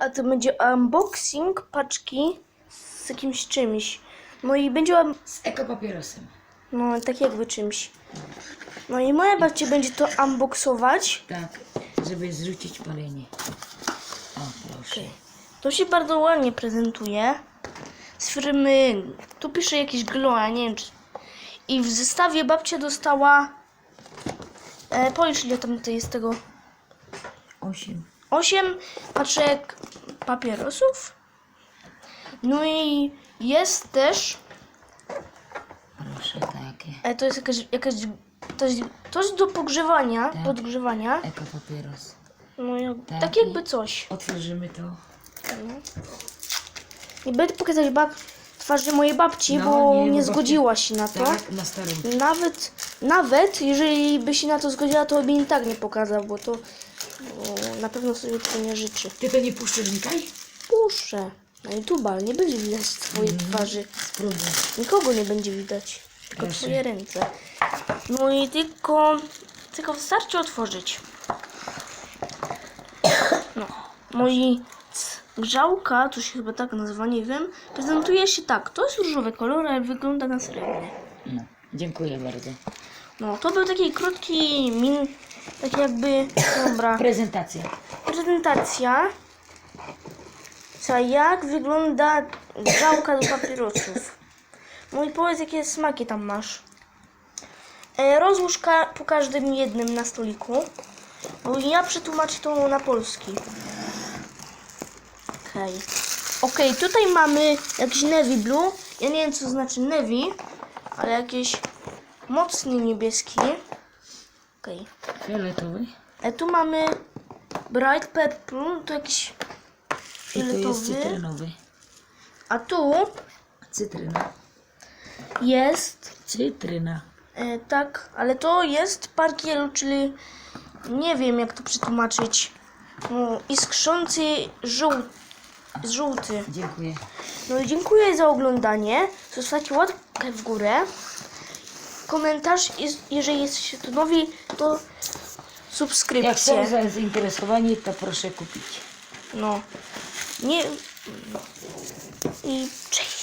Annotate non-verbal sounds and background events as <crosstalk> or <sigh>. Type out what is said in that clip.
A to będzie unboxing paczki z jakimś czymś. No i będzie on- Z ekopapierosem. no tak jakby czymś. No i moja babcia będzie to unboxować. Tak, żeby zrzucić palenie. O, proszę. To się bardzo ładnie prezentuje. Z firmy, tu pisze jakieś glow, a nie wiem czy... I w zestawie babcia dostała, e, policz ile tam to jest tego, Osiem. 8 paczek papierosów. No i jest też, Proszę, takie. e, to jest jakaś, jakaś to jest, to jest do pogrzewania, Tak. podgrzewania. Ekopapieros. No jak, Tak. tak jakby coś. Otworzymy to. Nie będę pokazać bab twarzy mojej babci, No, bo nie, nie, bo zgodziła się na to. Tak, na starym. Nawet, nawet jeżeli by się na to zgodziła, to by i tak nie pokazał, bo to bo na pewno sobie tego nie życzy. Ty to nie puszczysz, Mikaj? Puszczę na YouTube, ale nie będzie widać twojej twarzy. Spróbuj. Nikogo nie będzie widać, tylko Proszę. twoje ręce. No i tylko, tylko wystarczy otworzyć. No, moi c- grzałka, to się chyba tak nazywa, nie wiem, prezentuje się tak. To jest różowy kolor, ale wygląda na srebrny. No, dziękuję bardzo. No, to był taki krótki min, tak jakby, dobra, <coughs> Prezentacja. prezentacja. Co, jak wygląda grzałka do papierosów? I powiedz, jakie smaki tam masz. E, rozłóż ka- po każdym jednym na stoliku. Bo ja przetłumaczę to na polski. Okej. Okej, tutaj mamy jakiś navy blue. Ja nie wiem, co znaczy navy, ale jakiś mocny niebieski. Okej. Fioletowy. E, tu mamy bright purple, tu jakiś I to jest fioletowy. cytrynowy. A tu Cytryna. jest Cytryna. E, tak, ale to jest parkielu, czyli nie wiem jak to przetłumaczyć. No, iskrzący żół, żółty. Dziękuję. No i dziękuję za oglądanie. Zostawcie łapkę w górę. Komentarz, jest- jeżeli jesteście tu nowi, to Jak subskrypcję. są za- zainteresowani, to proszę kupić. No. Nie. I cześć.